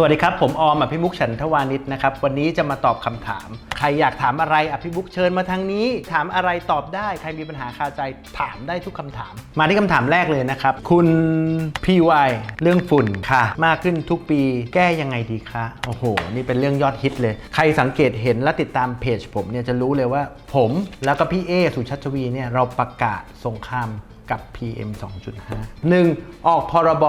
สวัสดีครับ ผมออมอภิมุกฉันทวานิชนะครับ วันนี้จะมาตอบคำถาม ใครอยากถามอะไรอภิมุกเชิญมาทางนี้ ถามอะไรตอบได้ ใครมีปัญหาคาใจถามได้ทุกคำถาม มาที่คำถามแรกเลยนะครับ คุณ PY เรื่องฝุ่นค่ะ มากขึ้นทุกปีแก้ยังไงดีคะโอ้โห นี่เป็นเรื่องยอดฮิตเลย ใครสังเกตเห็นและติดตามเพจ ผมเนี่ยจะรู้เลยว่า ผมแล้วก็พี่เอสุชัชวีเนี่ยเราประกาศสงครามกับ PM 2.5 1. ออกพรบ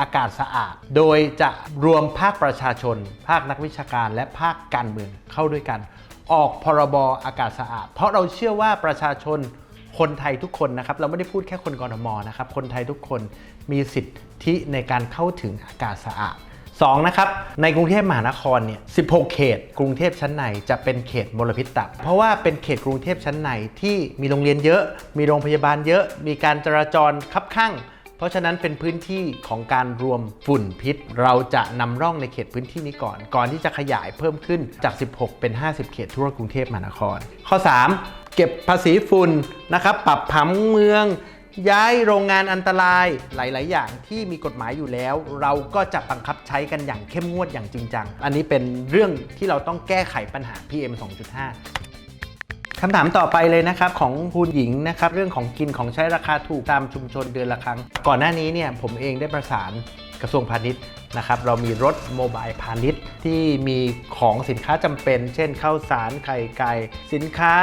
อากาศสะอาด โดยจะรวมภาคประชาชน ภาคนักวิชาการ และภาคการเมืองเข้าด้วยกัน ออกพรบอากาศสะอาด เพราะเราเชื่อว่าประชาชนคนไทยทุกคนนะครับ เราไม่ได้พูดแค่คนกรทมนะครับ คนไทยทุกคนมีสิทธิในการเข้าถึงอากาศสะอาด2นะครับในกรุงเทพมหานครเนี่ย 16 เขต กรุงเทพชั้นในจะเป็นเขตมลพิษต่ำเพราะว่าเป็นเขตกรุงเทพชั้นในที่มีโรงเรียนเยอะ มีโรงพยาบาลเยอะ มีการจราจรคับข้าง เพราะฉะนั้นเป็นพื้นที่ของการรวมฝุ่นพิษ เราจะนำร่องในเขตพื้นที่นี้ก่อน ก่อนที่จะขยายเพิ่มขึ้นจาก 16 เป็น 50 เขตทั่วกรุงเทพมหานคร ข้อ 3 เก็บภาษีฝุ่นนะครับปรับผังเมืองย้ายโรงงานอันตรายหลาย ๆ อย่างที่มีกฎหมายอยู่แล้ว เราก็จะบังคับใช้กันอย่างเข้มงวดอย่างจริงจัง อันนี้เป็นเรื่องที่เราต้องแก้ไขปัญหา PM 2.5ำถามต่อไปเลยนะครับของคุณหญิงนะครับเรื่องของกินของใช้ราคาถูกตามชุมชนเดือนละครั้ง ก่อนหน้านี้เนี่ยผมเองได้ประสานกระทรวงพาณิชย์นะครับเรามีรถโมบายพาณิชย์ที่มีของสินค้าจำเป็น เช่นข้าวสารไข่ไก่สินค้า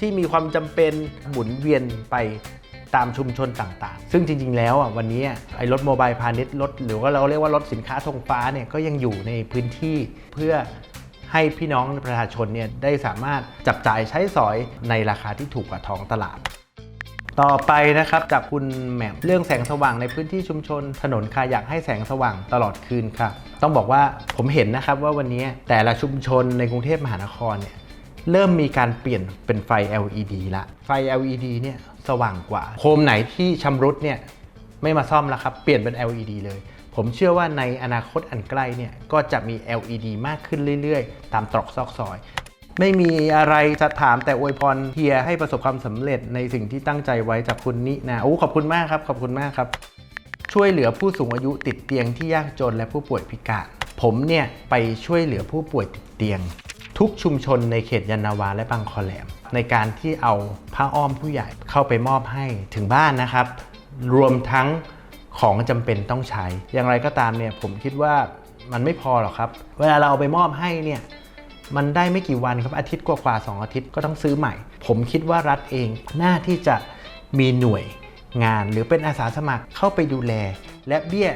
ที่มีความจำเป็นหมุนเวียนไปตามชุมชนต่างๆ ซึ่งจริงๆ แล้วอะวันนี้ไอ้รถโมบายพาณิชย์รถหรือว่าเราเรียกว่ารถสินค้าธงฟ้าเนี่ยก็ยังอยู่ในพื้นที่เพื่อ ให้พี่น้องประชาชนเนี่ยได้สามารถจับจ่ายใช้สอยในราคาที่ถูกกว่าท้องตลาด ต่อไปนะครับจากคุณแหม่มเรื่องแสงสว่างในพื้นที่ชุมชน ถนนค่ะอยากให้แสงสว่างตลอดคืนค่ะ ต้องบอกว่าผมเห็นนะครับว่าวันนี้แต่ละชุมชนในกรุงเทพมหานครเนี่ยเริ่มมีการเปลี่ยนเป็นไฟ LED ละ ไฟ LED เนี่ยสว่างกว่า โคมไหนที่ชำรุดเนี่ยไม่มาซ่อมแล้วครับ เปลี่ยนเป็น LED เลย ผมเชื่อว่าในอนาคตอันใกล้เนี่ยก็จะมี LED มากขึ้นเรื่อยๆ ตามตรอกซอกซอย ไม่มีอะไรจะถามแต่อวยพรเฮียให้ประสบความสำเร็จในสิ่งที่ตั้งใจไว้จากคุณนินะโอ้ขอบคุณมากครับ ขอบคุณมากครับ ช่วยเหลือผู้สูงอายุติดเตียงที่ยากจนและผู้ป่วยพิการผมเนี่ยไปช่วยเหลือผู้ป่วยติดเตียง ทุกชุมชนในเขตยานนาวาและบางคอแหลม ในการที่เอาผ้าอ้อมผู้ใหญ่เข้าไปมอบให้ถึงบ้านนะครับ รวมทั้ง ของจำเป็นต้องใช้ อย่างไรก็ตามเนี่ยผมคิดว่ามันไม่พอหรอกครับ เวลาเราเอาไปมอบให้เนี่ยมันได้ไม่กี่วันครับอาทิตย์กว่าๆสองอาทิตย์ก็ต้องซื้อใหม่ ผมคิดว่ารัฐเองน่าที่จะมีหน่วยงาน หรือเป็นอาสาสมัครเข้าไปดูแล และเบี้ย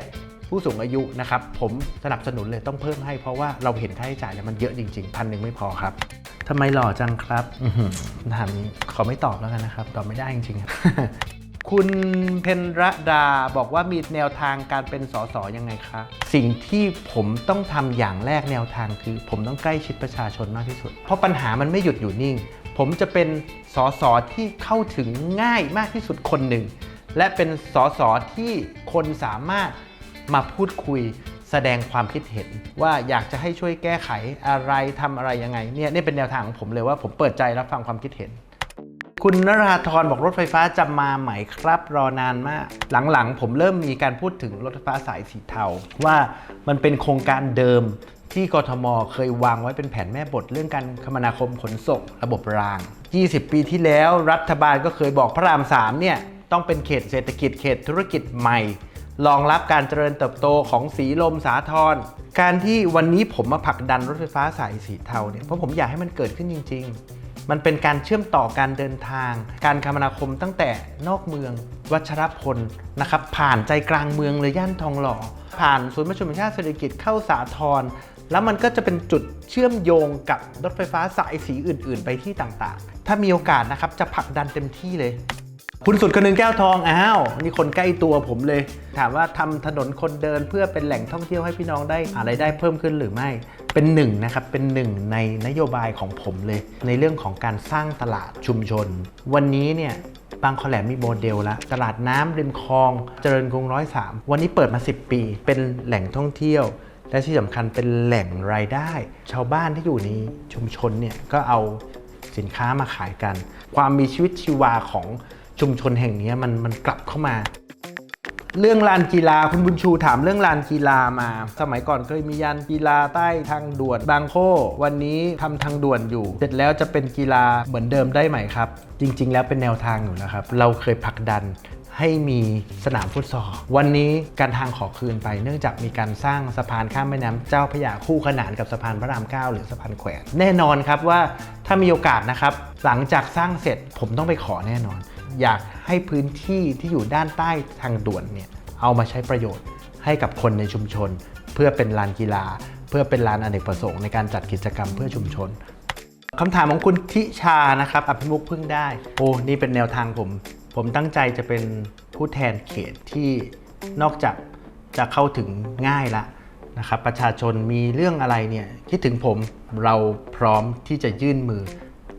ผู้สูงอายุนะครับผมสนับสนุนเลยต้องเพิ่มให้เพราะว่าเราเห็นค่าใช้จ่ายแล้วมันเยอะจริงๆพันหนึ่งไม่พอครับทำไมหล่อจังครับอื้อหือถามนี้ขอไม่ตอบแล้วกันนะครับ ตอบไม่ได้จริงๆ คุณเพนรดาบอกว่ามีแนวทางการเป็นสสยังไงคะ สิ่งที่ผมต้องทำอย่างแรกแนวทางคือ ผมต้องใกล้ชิดประชาชนมากที่สุด เพราะปัญหามันไม่หยุดอยู่นิ่ง ผมจะเป็นสสที่เข้าถึงง่ายมากที่สุดคนหนึ่ง และเป็นสสที่คนสามารถมาพูดคุยแสดงความคิดเห็นว่าอยากจะให้ช่วยแก้ไขอะไรทำอะไรยังไงเนี่ยนี่เป็นแนวทางของผมเลยว่าผมเปิดใจรับฟังความคิดเห็น คุณนราธรบอกรถไฟฟ้าจะมาไหมครับรอนานมาก หลังๆ ผมเริ่มมีการพูดถึงรถไฟฟ้าสายสีเทา ว่ามันเป็นโครงการเดิมที่กทมเคยวางไว้เป็นแผนแม่บทเรื่องการคมนาคมขนส่งระบบราง 20 ปีที่แล้วรัฐบาลก็เคยบอกพระราม3เนี่ยต้องเป็นเขตเศรษฐกิจเขตธุรกิจใหม่รองรับการเจริญเติบโตของสีลมสาทรการที่วันนี้ผมมาผลักดันรถไฟฟ้าสายสีเทาเนี่ยเพราะผมอยากให้มันเกิดขึ้นจริง ๆ มันเป็นการเชื่อมต่อการเดินทาง การคมนาคมตั้งแต่นอกเมือง วัชรพลนะครับผ่านใจกลางเมืองเลยย่านทองหล่อ ผ่านศูนย์ประชุมแห่งชาติเศรษฐกิจเข้าสาทรแล้วมันก็จะเป็นจุดเชื่อมโยงกับรถไฟฟ้าสายสีอื่น ๆ ไปที่ต่างๆ ถ้ามีโอกาสนะครับจะผลักดันเต็มที่เลย คุณสุดคนนึงแก้วทองอ้าวนี่คนใกล้ตัวผมเลย ถามว่าทำถนนคนเดินเพื่อเป็นแหล่งท่องเที่ยวให้พี่น้องได้อะไรได้เพิ่มขึ้นหรือไม่ เป็นหนึ่งนะครับเป็นหนึ่งในนโยบายของผมเลย ในเรื่องของการสร้างตลาดชุมชน วันนี้เนี่ยบางคอแหลมมีโมเดลแล้วตลาดน้ำริมคลองเจริญกรุงร้อยสามวันนี้เปิดมา 10 ปี เป็นแหล่งท่องเที่ยว และที่สำคัญเป็นแหล่งรายได้ ชาวบ้านที่อยู่ในชุมชนเนี่ยก็เอาสินค้ามาขายกัน ความมีชีวิตชีวาของ ชุมชนแห่งนี้มันมันกลับเข้ามา เรื่องลานกีฬาคุณบุญชูถามเรื่องลานกีฬามา สมัยก่อนเคยมียานกีฬาใต้ทางด่วนบางโควันนี้ทำทางด่วนอยู่ เสร็จแล้วจะเป็นกีฬาเหมือนเดิมได้ไหมครับ จริง ๆ แล้วเป็นแนวทางอยู่แล้วครับ เราเคยผลักดันให้มีสนามฟุตซอลวันนี้การทางขอคืนไป เนื่องจากมีการสร้างสะพานข้ามแม่น้ำเจ้าพระยาคู่ขนานกับสะพานพระรามเก้าหรือสะพานแขวนแน่นอนครับว่าถ้ามีโอกาสนะครับ หลังจากสร้างเสร็จผมต้องไปขอแน่นอน อยากให้พื้นที่ที่อยู่ด้านใต้ทางด่วนเนี่ยเอามาใช้ประโยชน์ให้กับคนในชุมชน เพื่อเป็นลานกีฬา เพื่อเป็นลานอเนกประสงค์ในการจัดกิจกรรมเพื่อชุมชนคำถามของคุณทิชานะครับอภิมุกพึ่งได้ โอ้นี่เป็นแนวทางผม ผมตั้งใจจะเป็นผู้แทนเขตที่นอกจากจะเข้าถึงง่ายละนะครับ ประชาชนมีเรื่องอะไรเนี่ยคิดถึงผมเราพร้อมที่จะยื่นมือ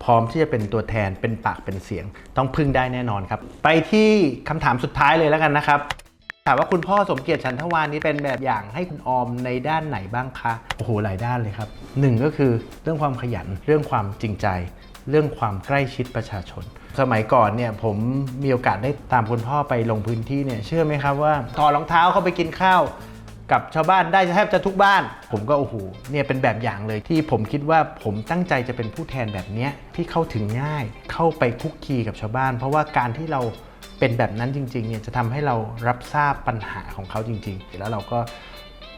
พร้อมที่จะเป็นตัวแทนเป็นปากเป็นเสียง ต้องพึ่งได้แน่นอนครับ ไปที่คำถามสุดท้ายเลยแล้วกันนะครับถามว่าคุณพ่อสมเกียรติฉันทวานี้เป็นแบบอย่างให้คุณออมในด้านไหนบ้างคะโอ้โหหลายด้านเลยครับหนึ่งก็คือเรื่องความขยันเรื่องความจริงใจ เรื่องความใกล้ชิดประชาชน สมัยก่อนเนี่ยผมมีโอกาสได้ตามคุณพ่อไปลงพื้นที่เนี่ยเชื่อไหมครับว่าถอดรองเท้าเข้าไปกินข้าว กับชาวบ้านได้แทบจะทุกบ้าน ผมก็โอ้โหเนี่ยเป็นแบบอย่างเลยที่ผมคิดว่าผมตั้งใจจะเป็นผู้แทนแบบนี้ที่เข้าถึงง่าย เข้าไปคุกคีกับชาวบ้าน เพราะว่าการที่เราเป็นแบบนั้นจริงๆเนี่ยจะทำให้เรารับทราบปัญหาของเขาจริง ๆ แล้วเราก็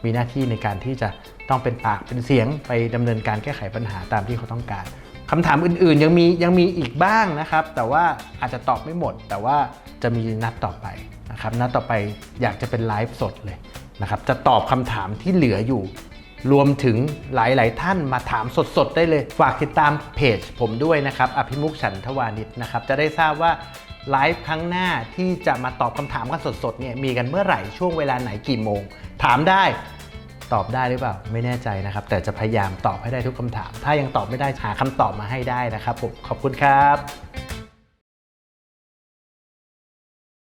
มีหน้าที่ในการที่จะต้องเป็นปากเป็นเสียงไปดำเนินการแก้ไขปัญหาตามที่เขาต้องการคำถามอื่นๆ ยังมียังมีอีกบ้างนะครับ แต่ว่าอาจจะตอบไม่หมด แต่ว่าจะมีนัดต่อไปนะครับนัดต่อไปอยากจะเป็นไลฟ์สดเลย นะครับจะตอบคำถามที่เหลืออยู่ รวมถึงหลาย ๆ ท่านมาถามสด ๆ ได้เลย ฝากติดตามเพจผมด้วยนะครับ อภิมุกฉันทวานิชนะครับ จะได้ทราบว่าไลฟ์ครั้งหน้าที่จะมาตอบคำถามกันสด ๆ เนี่ยมีกันเมื่อไหร่ช่วงเวลาไหนกี่โมง ถามได้ตอบได้หรือเปล่าไม่แน่ใจนะครับ แต่จะพยายามตอบให้ได้ทุกคำถาม ถ้ายังตอบไม่ได้หาคำตอบมาให้ได้นะครับผมขอบคุณครับ